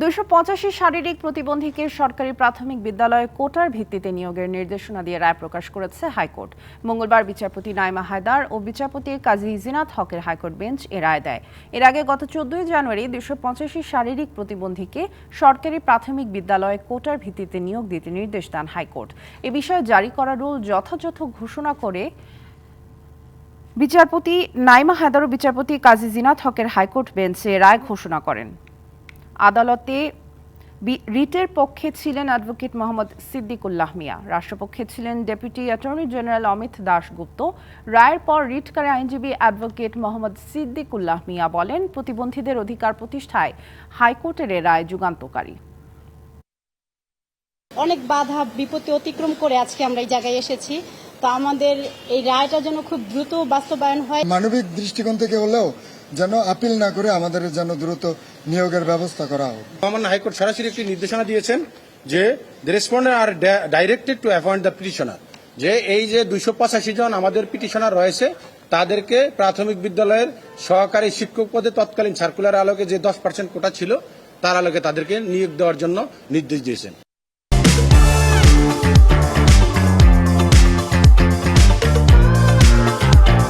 দুশো পঁচাশি শারীরিক প্রতিবন্ধীকে সরকারি প্রাথমিক বিদ্যালয়ে কোটার ভিত্তিতে নিয়োগের নির্দেশনা দিয়ে রায় প্রকাশ করেছে হাইকোর্ট। মঙ্গলবার বিচারপতি নাইমা হায়দার ও বিচারপতি কাজী জিনাত হকের হাইকোর্ট বেঞ্চ এ রায় দেয়। এর আগে গত চোদ্দই জানুয়ারি দুশো পঁচাশি শারীরিক প্রতিবন্ধীকে সরকারি প্রাথমিক বিদ্যালয়ে কোটার ভিত্তিতে নিয়োগ দিতে নির্দেশ দেন হাইকোর্ট। এ বিষয়ে জারি করা রুল যথাযথ ঘোষণা করে বিচারপতি নাইমা হায়দার ও বিচারপতি কাজী জিনাত হকের হাইকোর্ট বেঞ্চে রায় ঘোষণা করেন। আদালতে রিটের পক্ষে ছিলেন অ্যাডভোকেট মোহাম্মদ সিদ্দিকুল্লাহ মিয়া। রাষ্ট্রপক্ষে ছিলেন deputy attorney general Amit Dasgupta. রায়ের পর রিটকারী আইনজীবী অ্যাডভোকেট মোহাম্মদ সিদ্দিকুল্লাহ মিয়া বলেন প্রতিবন্ধীদের অধিকার প্রতিষ্ঠায় হাইকোর্টের এ রায় যুগান্তকারী। অনেক বাধা বিপত্তি অতিক্রম করে আজকে আমরা এই জায়গায় এসেছি। তো আমাদের এই রায়টা যেন খুব দ্রুত বাস্তবায়ন হয়। মানবিক দৃষ্টিকোণ থেকে হলেও যেন আপিল না করে আমাদের যেন দ্রুত নিয়োগের ব্যবস্থা করা হোক। মহামান্য হাইকোর্ট সরাসরি একটি নির্দেশনা দিয়েছেন যে the respondent are directed to appoint the petitioner যে এই যে দুইশো পঁচাশি জন আমাদের পিটিশনার রয়েছে, তাদেরকে প্রাথমিক বিদ্যালয়ের সহকারী শিক্ষক পদে তৎকালীন সার্কুলার আলোকে যে দশ পার্সেন্ট কোটা ছিল, তার আলোকে তাদেরকে নিয়োগ দেওয়ার জন্য নির্দেশ দিয়েছেন।